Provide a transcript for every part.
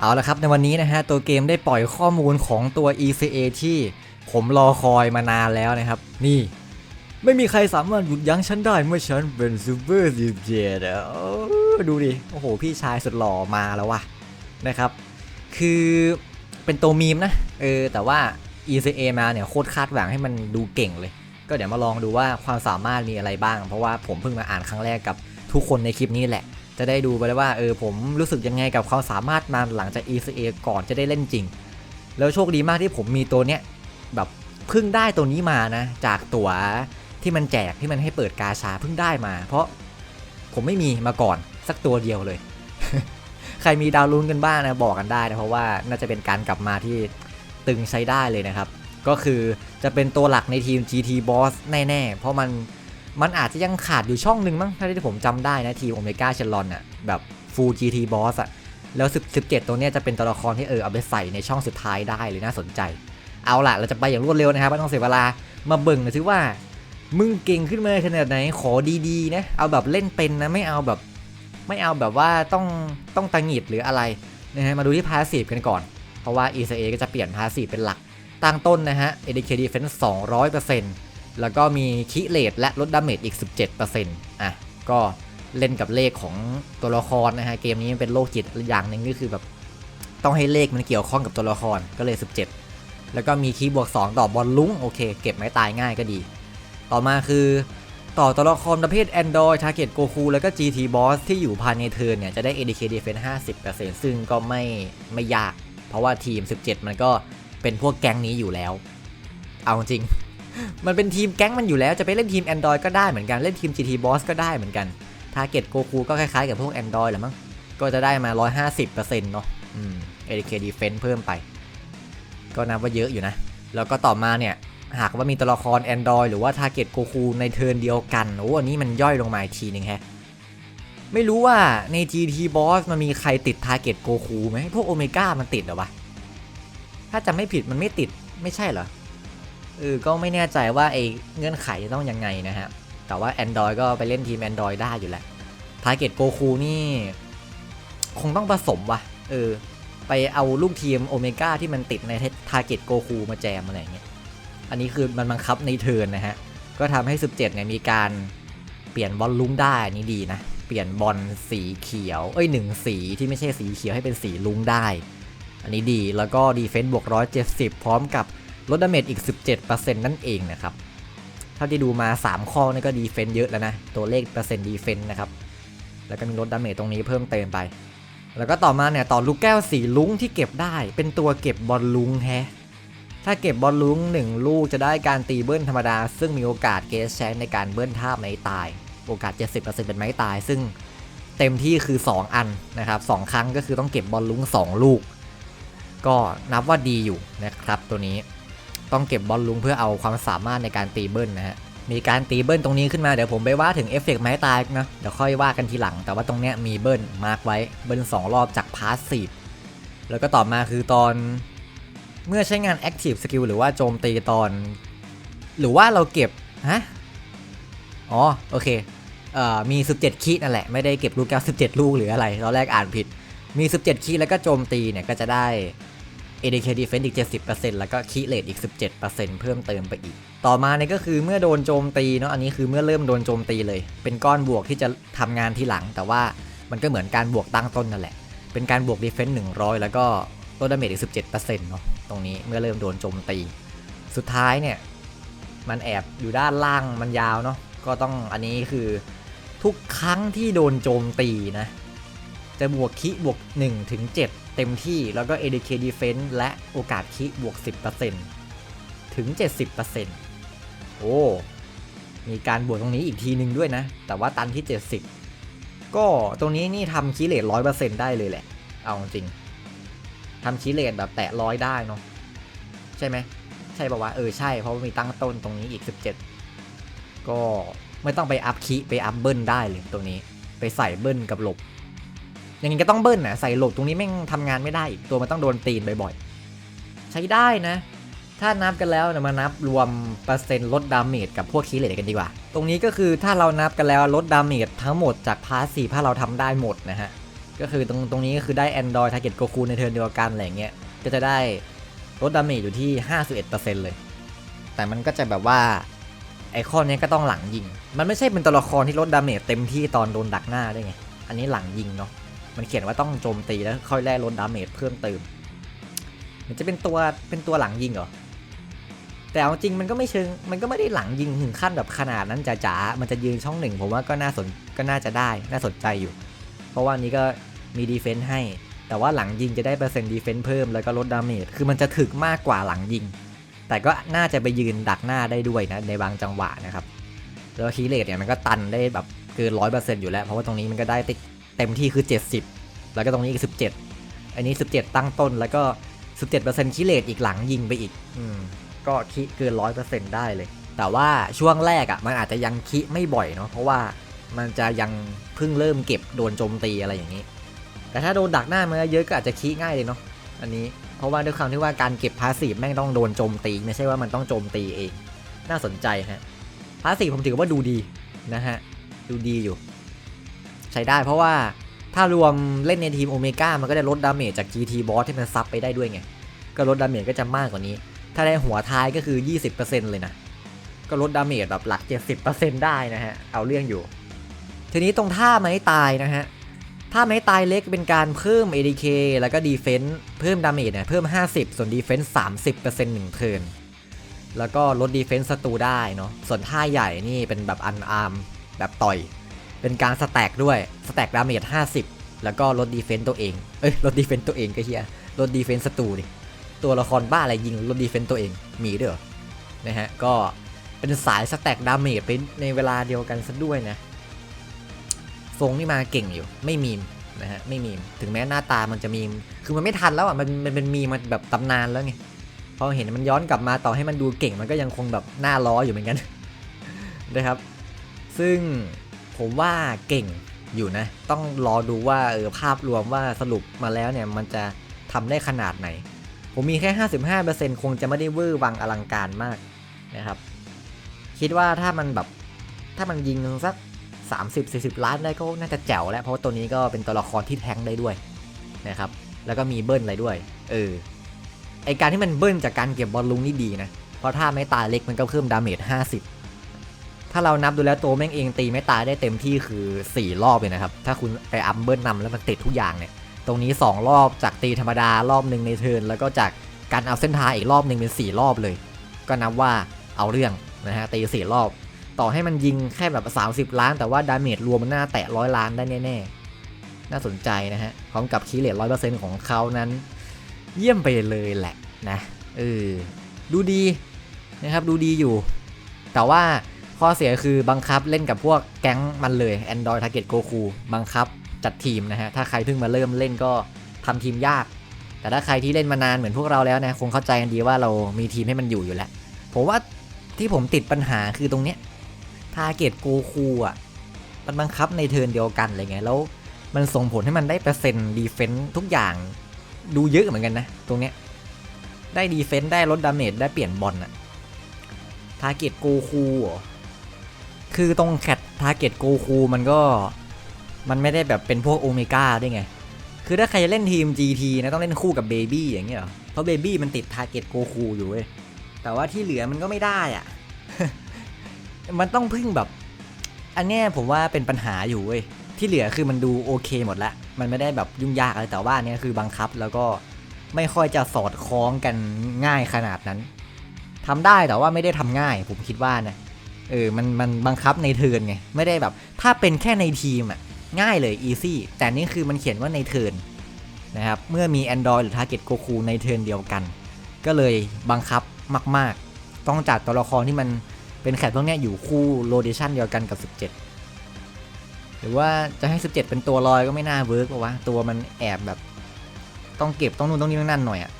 เอาละครับในวันนี้นะฮะตัวเกมได้ปล่อยข้อมูลของตัว ECA ที่ผมรอคอยมานานแล้วนะครับ นี่ ไม่มีใครสามารถหยุดยั้งฉันได้เมื่อฉันเป็นซูเปอร์ซีเจดดูดิ โอ้โห พี่ชายสุดหล่อมาแล้ววะนะครับ คือเป็นตัวมีมนะ เออ แต่ว่า ECA มาเนี่ยโคตรคาดหวังให้มันดูเก่งเลย ก็เดี๋ยวมาลองดูว่าความสามารถมีอะไรบ้าง เพราะว่าผมเพิ่งมาอ่านครั้งแรกกับทุกคนในคลิปนี้แหละ จะได้ดูไปเลยว่าเออผมรู้สึกยังไงกับความสามารถมาหลังจาก ECA ก่อนจะได้เล่นจริง แล้วโชคดีมากที่ผมมีตัวเนี้ยแบบเพิ่งได้ตัวนี้มานะ จากตัวที่มันแจกที่มันให้เปิดกาชาเพิ่งได้มา เพราะผมไม่มีมาก่อนสักตัวเดียวเลย ใครมีดาวลุ้นกันบ้างนะบอกกันได้นะเพราะว่าน่าจะเป็นการกลับมาที่ตึงใช้ได้เลยนะครับ ก็คือจะเป็นตัวหลักในทีม GT Boss แน่ๆ เพราะมัน มันอาจจะยังขาดอยู่ช่องหนึ่งมั้งถ้าที่ผมจำได้นะทีโอเมก้าเชลลอนอะแบบ Full GT Boss อะแล้ว10 17 ตัวเนี้ยจะเป็นตัวละครที่เออเอาไปใส่ในช่องสุดท้ายได้เลยน่าสนใจ เอาล่ะ เราจะไปอย่างรวดเร็วนะครับไม่ต้องเสียเวลามาเบิ่งหน่อยสิว่า มึงเก่งขึ้นมาขนาดไหนขอดีๆนะเอาแบบเล่นเป็นนะไม่เอาแบบ ไม่เอาแบบว่าต้องต้องตังหิดหรืออะไรนะฮะมาดูที่พาสซีฟกันก่อน เพราะว่า ECA ก็จะเปลี่ยนพาสซีฟเป็นหลักตั้งต้นนะฮะ ADK Defense 200% แล้วก็มีคิเลตและลดดาเมจอีก 17%อะก็เล่นกับเลขของตัวละครนะฮะเกมนี้มันเป็นโรคจิตอย่างหนึ่งก็คือแบบต้องให้เลขมันเกี่ยวข้องกับตัวละครก็เลย 17 แล้วก็มีคีย์บวก 2 ต่อบอลลุ้งโอเค เก็บไม้ตายง่ายก็ดี ต่อมาคือต่อตัวละครประเภท Android Target Goku แล้วก็ GT Boss ที่อยู่ภายในเทิร์นเนี่ย จะได้ ADK Defense 50%ซึ่งก็ไม่ไม่ยาก เพราะว่าทีม 17 มันก็เป็นพวกแก๊งนี้อยู่แล้ว เอาจริง มันเป็นทีมแก๊งมันอยู่แล้วจะไปเล่นทีม Android ก็ได้เหมือนกันเล่นทีม GT Boss ก็ได้เหมือนกัน Target Goku ก็คล้ายๆกับพวก Android แหละมั้งก็จะได้มา 150%เนาะอืม ADK Defense เพิ่มไป ก็นับว่าเยอะอยู่นะ แล้วก็ต่อมาเนี่ย หากว่ามีตัวละคร Android หรือว่า Target Goku ในเทิร์นเดียวกันโอ้อันนี้มันย่อยลงมาอีกทีหนึ่งแฮะไม่รู้ว่าใน GT Boss มันมีใครติด Target Goku ไหมพวกโอเมก้ามันติดหรอวะถ้าจำไม่ผิดมันไม่ติดไม่ใช่เหรอ เออก็ไม่แน่ใจว่าไอ้เงื่อนไขจะต้องยังไงนะฮะ แต่ว่า Android ก็ไปเล่นทีม Android ได้อยู่แหละ Target Goku นี่ คงต้องผสมวะเออ ไปเอาลูกทีมโอเมก้าที่มันติดใน Target Goku มาแจมอะไรอย่างเงี้ย อันนี้คือมันบังคับในเทิร์นนะฮะ ก็ทำให้ 17เนี่ยมีการเปลี่ยนบอลลุ้งได้นนี่ดีนะ เปลี่ยนบอลสีเขียว เอ้ยหนึ่งสีที่ไม่ใช่สีเขียวให้เป็นสีลุ้งได้ อันนี้ดี แล้วก็ดีเฟนซ์บวก170 พร้อมกับ ลดดาเมจอีก 17%นั่นเองนะครับเท่าที่ดูมา 3 ข้อนี่ก็ดีเฟนซ์เยอะแล้วนะ ตัวเลขเปอร์เซ็นต์ดีเฟนซ์นะครับ แล้วก็มีลดดาเมจตรงนี้เพิ่มเติมไป แล้วก็ต่อมาเนี่ยต่อลูกแก้วสีลุ้งที่เก็บได้ เป็นตัวเก็บบอลลุ้งแฮะถ้าเก็บบอลลุ้ง1 ลูกจะได้การตีเบิ้ลธรรมดา ซึ่งมีโอกาสเกสแชนในการเบิ้ลท่าไม้ตาย โอกาส 70%เป็นไม้ตาย ซึ่งเต็มที่คือ 2 อันนะครับสองครั้งก็คือต้องเก็บบอลลุ้ง2 ลูก ก็นับว่าดีอยู่นะครับตัวนี้ ต้องเก็บบอลลุงเพื่อเอาความสามารถในการตีเบิ้ลนะฮะมีการตีเบิ้ลตรงนี้ขึ้นมาเดี๋ยวผมไปว่าถึงเอฟเฟกต์ไม้ตายนะเดี๋ยวค่อยว่ากันทีหลัง แต่ว่าตรงเนี้ยมีเบิ้ลมาร์กไว้เบิ้ล2รอบจากพาสซีฟแล้วก็ต่อมาคือตอนเมื่อใช้งาน Active Skill หรือว่าโจมตีตอน หรือว่าเราเก็บฮะอ๋อโอเคเอ่อมี 17คีนั่นแหละไม่ได้เก็บลูกแก้ว17 ลูกหรืออะไรตอนแรกอ่านผิดมี 17คีแล้วก็โจมตีเนี่ยก็จะได้ ADK Defense อีก 70%แล้วก็คีเลตอีก 17%เพิ่มเติมไปอีก ต่อมาเนี่ยก็คือเมื่อโดนโจมตีเนาะอันนี้คือเมื่อเริ่มโดนโจมตีเลย เป็นก้อนบวกที่จะทำงานที่หลัง แต่ว่ามันก็เหมือนการบวกตั้งต้นนั่นแหละ เป็นการบวก Defense 100 แล้วก็ลดดาเมจอีก 17%เนาะตรงนี้เมื่อเริ่มโดนโจมตี สุดท้ายเนี่ยมันแอบอยู่ด้านล่างมันยาวเนาะก็ต้องอันนี้คือทุกครั้งที่โดนโจมตีนะ จะบวกคิบวก1ถึง7เต็มที่แล้วก็ ADK Defense และโอกาสคิบวก 10%ถึง 70%โอ้ มีการบวกตรงนี้อีกทีหนึ่งด้วยนะ แต่ว่าตันที่ 70 ก็ตรงนี้นี่ทำคีเลต100%ได้เลยแหละ เอาจริงทำคีเลตแบบแตะร้อยได้เนาะใช่ไหมใช่ป่าวะเออใช่เพราะว่ามีตั้งต้นตรงนี้อีก 17 ก็ไม่ต้องไปอัพคีไปอัพเบิ้ลได้เลยตรงนี้ ไปใส่เบิ้ลกับหลบ อย่างนี้ก็ต้องเบิ้ลนะใส่โหลบตรงนี้แม่งทำงานไม่ได้อีกตัวมันต้องโดนตีนบ่อยๆ ใช้ได้นะ ถ้านับกันแล้วเนี่ยมานับรวมเปอร์เซ็นต์ลดดาเมจกับพวกคีเลตกันดีกว่า ตรงนี้ก็คือถ้าเรานับกันแล้วลดดาเมจทั้งหมดจากพาสซีถ้าเราทำได้หมดนะฮะ ก็คือตรงตรงนี้ก็คือได้ Android Target Goku ในเทิร์นเดียวกันอะไรเงี้ย ก็จะได้ลดดาเมจอยู่ที่ 51%เลย แต่มันก็จะแบบว่าไอคอนเนี้ยก็ต้องหลังยิง มันไม่ใช่เป็นตัวละครที่ลดดาเมจเต็มที่ตอนโดนดักหน้าได้ไง อันนี้หลังยิงเนาะ มันเขียนว่าต้องโจมตีแล้วค่อยแลกลดดาเมจเพิ่มเติม มันจะเป็นตัวเป็นตัวหลังยิงเหรอ แต่เอาจริงมันก็ไม่เชิง มันก็ไม่ได้หลังยิงถึงขั้นแบบขนาดนั้นจ๋าๆ มันจะยืนช่องหนึ่งผมว่าก็น่าสนก็น่าจะได้ น่าสนใจอยู่ เพราะว่านี้ก็มีดีเฟนต์ให้ แต่ว่าหลังยิงจะได้เปอร์เซ็นต์ดีเฟนต์เพิ่มแล้วก็ลดดาเมจ คือมันจะถึกมากกว่าหลังยิง แต่ก็น่าจะไปยืนดักหน้าได้ด้วยนะในบางจังหวะนะครับ แล้วคีเลตเนี่ยมันก็ตันได้แบบเกินร้อยเปอร์เซ็นต์อยู่แล้ว เพราะว่าตรงนี้มันก็ได้ติ เต็มที่คือ 70 แล้วก็ตรงนี้อีก 17 อันนี้ 17 ตั้งต้นแล้วก็ 17%คีเลตอีกหลังยิงไปอีกอืมก็คิเกินร้อยเปอร์เซ็นต์ได้เลย แต่ว่าช่วงแรกอะ่ะมันอาจจะยังคิไม่บ่อยเนาะเพราะว่ามันจะยังเพิ่งเริ่มเก็บโดนโจมตีอะไรอย่างนี้ แต่ถ้าโดนดักหน้ามาเยอะก็อาจจะคิง่ายเลยเนาะอันนี้เพราะว่าด้วยความที่ว่าการเก็บพาสซีฟแม่งต้องโดนโจมตีไม่ใช่ว่ามันต้องโจมตีเอง น่าสนใจฮะพาสซีฟผมถือว่าดูดีนะฮะดูดีอยู่ ใช้ได้เพราะว่าถ้ารวมเล่นในทีมโอเมก้ามันก็ได้ลดดาเมจจาก GT Boss ที่มันซับไปได้ด้วยไง ก็ลดดาเมจก็จะมากกว่านี้ ถ้าได้หัวท้ายก็คือ 20%เลยนะ ก็ลดดาเมจแบบหลัก 70%ได้นะฮะ เอาเรื่องอยู่ ทีนี้ตรงท่าไม้ตายนะฮะ ท่าไม้ตายเล็กเป็นการเพิ่ม ADK แล้วก็ดีเฟน s ์เพิ่มดาเมจเนี่ยเพิ่ม 50 ส่วนดีเฟน s ์30%หนึ่งเทิร์นแล้วก็ลดดีเฟน s ์ศัตรูได้เนาะ ส่วนท่าใหญ่นี่เป็นแบบอันอาร์มแบบต่อย เป็นการสแต็กด้วยสแต็กดาเมจ50 แล้วก็ลดดีเฟน s ์ตัวเอง เอ้ยลดดีเฟน s ์ตัวเองก็เฮียลดดีเฟน s ์ศัตรูดิตัวละครบ้าอะไรยิงลดดีเฟนต์ตัวเองมีด้วยเหรอนะฮะก็เป็นสายสแต็กดาเมจไปในเวลาเดียวกันซะด้วยนะทรงนี่มาเก่งอยู่ไม่มีมนะฮะไม่มีมถึงแม้หน้าตามันจะมีมคือมันไม่ทันแล้วอะมันมันเป็นมีมันแบบตำนานแล้วไงพอเห็นมันย้อนกลับมาต่อให้มันดูเก่งมันก็ยังคงแบบหน้าล้ออยู่เหมือนกันนะครับ ซึ่ง ผมว่าเก่งอยู่นะ ต้องรอดูว่าเออภาพรวมว่าสรุปมาแล้วเนี่ยมันจะทำได้ขนาดไหน ผมมีแค่ 55%คงจะไม่ได้เวอร์วังอลังการมากนะครับ คิดว่าถ้ามันแบบถ้ามันยิงสัก 30-40 ล้านได้ก็น่าจะแจ๋วแล้ว เพราะว่าตัวนี้ก็เป็นตัวละครที่แทงได้ด้วยนะครับ แล้วก็มีเบิ้ลอะไรด้วย เออ ไอการที่มันเบิ้ลจากการเก็บบอลลุงนี่ดีนะ เพราะถ้าไม่ตายเล็กมันก็เพิ่มดาเมจ50 ถ้าเรานับดูแล้วตัวแม่งเองตีไม่ตายได้เต็มที่คือ 4 รอบเลยนะครับ ถ้าคุณไปอัมเบิลนำแล้วมันติดทุกอย่างเนี่ย ตรงนี้ 2 รอบจากตีธรรมดารอบหนึ่งในเทิร์นแล้วก็จากการเอาเส้นทางอีกรอบหนึ่งเป็น 4 รอบเลย ก็นับว่าเอาเรื่องนะฮะตีสี่รอบ ต่อให้มันยิงแค่แบบ 30 ล้าน แต่ว่าดาเมจรวมมันน่าแตะร้อยล้านได้แน่ๆ น่าสนใจนะฮะพร้อมกับคีเลตร้อยเปอร์เซ็นต์ของเขานั้น เยี่ยมไปเลยแหละนะเออดูดีนะครับดูดีอยู่ แต่ว่า ข้อเสียคือบังคับเล่นกับพวกแก๊งมันเลย Android Target Goku บังคับจัดทีมนะฮะ ถ้าใครเพิ่งมาเริ่มเล่นก็ทำทีมยาก แต่ถ้าใครที่เล่นมานานเหมือนพวกเราแล้วนะ คงเข้าใจกันดีว่าเรามีทีมให้มันอยู่อยู่แล้ว ผมว่าที่ผมติดปัญหาคือตรงเนี้ยทาเกตโกคูอะ มันบังคับในเทิร์นเดียวกันอะไรเงี้ย แล้วมันส่งผลให้มันได้เปอร์เซ็นต์ดีเฟนต์ทุกอย่างดูเยอะเหมือนกันนะ ตรงเนี้ย ได้ดีเฟนต์ได้ลดดาเมจได้เปลี่ยนบอลอะทาเกตโกคู คือตรงแคททาเกตโกคูมันก็มันไม่ได้แบบเป็นพวกโอเมก้าด้วยไง คือถ้าใครจะเล่นทีม GT นะต้องเล่นคู่กับเบบี้อย่างเงี้ยเหรอ เพราะเบบี้มันติดทาร์เก็ตโกคูอยู่เว้ย แต่ว่าที่เหลือมันก็ไม่ได้อะมันต้องพึ่งแบบ อันเนี้ยผมว่าเป็นปัญหาอยู่เว้ย ที่เหลือคือมันดูโอเคหมดละ มันไม่ได้แบบยุ่งยากอะไร แต่ว่าเนี้ยคือบังคับแล้วก็ไม่ค่อยจะสอดคล้องกันง่ายขนาดนั้นทำได้แต่ว่าไม่ได้ทำง่าย ผมคิดว่านะ เออมันมันบังคับในเทิร์นไง ไม่ได้แบบ ถ้าเป็นแค่ในทีมอะ ง่ายเลย easy แต่นี่คือมันเขียนว่าในเทิร์นนะครับ เมื่อมี Android หรือ Target Goku ในเทิร์นเดียวกัน ก็เลยบังคับมาก ๆ ต้องจัดตัวละครที่มันเป็นแขกพวกนี้อยู่คู่โลเดชันเดียวกันกับ 17 หรือว่าจะให้ 17 เป็นตัวลอยก็ไม่น่าเวิร์กป่าวะตัวมันแอบแบบ ต้องเก็บต้องนู่นต้องนี่ต้องนั่นหน่อยอะ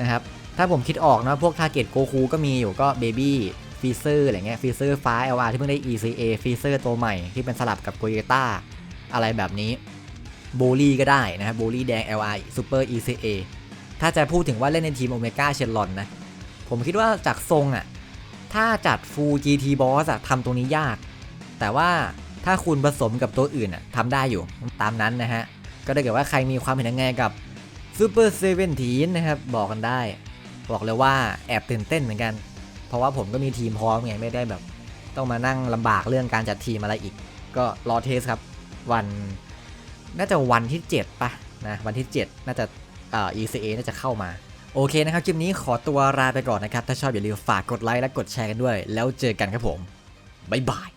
นะครับ ถ้าผมคิดออกนะพวก Target Goku ก็มีอยู่ก็ Baby ฟีเซอร์อะไรเงี้ยฟีเซอร์ฟ้า LR ที่เพิ่งได้ ECA ฟีเซอร์ตัวใหม่ที่เป็นสลับกับโกเยต้าอะไรแบบนี้โบลี่ก็ได้นะครับโบลี่แดง LR Super ECA ถ้าจะพูดถึงว่าเล่นในทีมโอเมก้าเชนลอนนะ ผมคิดว่าจากทรงอะ่ะ ถ้าจัด Full GT Boss อะทำตรงนี้ยาก แต่ว่าถ้าคุณผสมกับตัวอื่นอะทำได้อยู่ตามนั้นนะฮะ ก็ถ้าเกิดว่าใครมีความเห็นยังไงกับ Super 17นะครับ บอกกันได้ บอกเลยว่าแอบตื่นเต้นเหมือนกัน เพราะว่าผมก็มีทีมพร้อมไงไม่ได้แบบ ต้องมานั่งลำบากเรื่องการจัดทีมอะไรอีก ก็รอเทสครับ วันน่าจะวันที่ 7ปะนะวันที่ 7 น่าจะเอ่อ ECA น่าจะเข้ามา โอเคนะครับ คลิปนี้ขอตัวลาไปก่อนนะครับ ถ้าชอบอย่าลืมฝากกดไลค์และกดแชร์กันด้วย แล้วเจอกันครับผม บ๊ายบาย